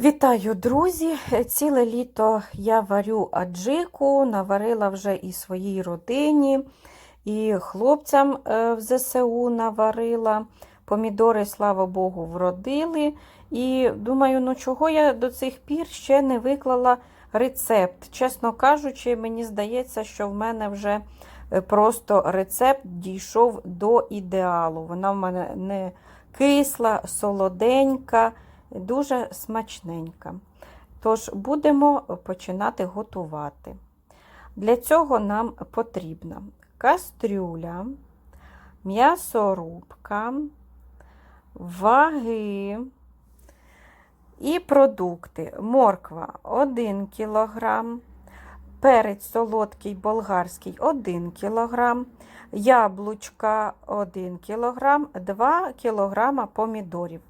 Вітаю, друзі! Ціле літо я варю аджику, наварила вже і своїй родині, і хлопцям е, в ЗСУ наварила. Помідори, слава Богу, вродили. І думаю, ну чого я до цих пір ще не виклала рецепт. Чесно кажучи, мені здається, що в мене вже е, просто рецепт дійшов до ідеалу. Вона в мене не кисла, солоденька дуже смачненька. Тож будемо починати готувати. Для цього нам потрібна кастрюля, м'ясорубка, ваги і продукти. Морква 1 кг, перець солодкий болгарський 1 кг, яблучка 1 кг, 2 кг помідорів.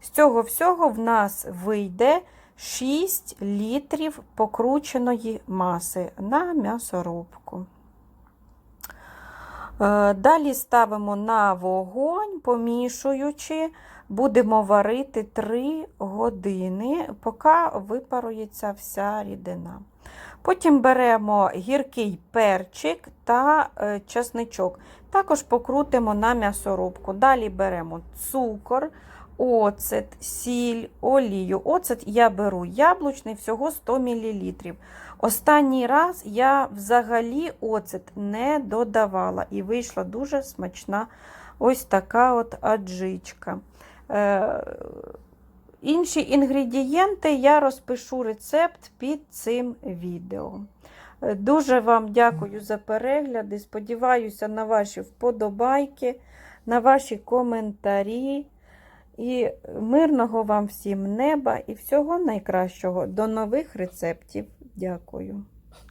З цього всього в нас вийде 6 літрів покрученої маси на м'ясорубку. Е, Далі ставимо на вогонь, помішуючи, будемо варити 3 години, поки випарується вся рідина. Потім беремо гіркий перчик та е, чесничок. Також покрутимо на м'ясорубку. Далі беремо цукор оцет, сіль, олію. Оцет я беру яблучний, всього 100 мл. Останній раз я взагалі оцет не додавала і вийшла дуже смачна ось така от аджичка. Е, Інші інгредієнти я розпишу рецепт під цим відео. Е, Дуже вам дякую за перегляди. Сподіваюся на ваші вподобайки, на ваші коментарі. І мирного вам всім неба і всього найкращого. До нових рецептів. Дякую.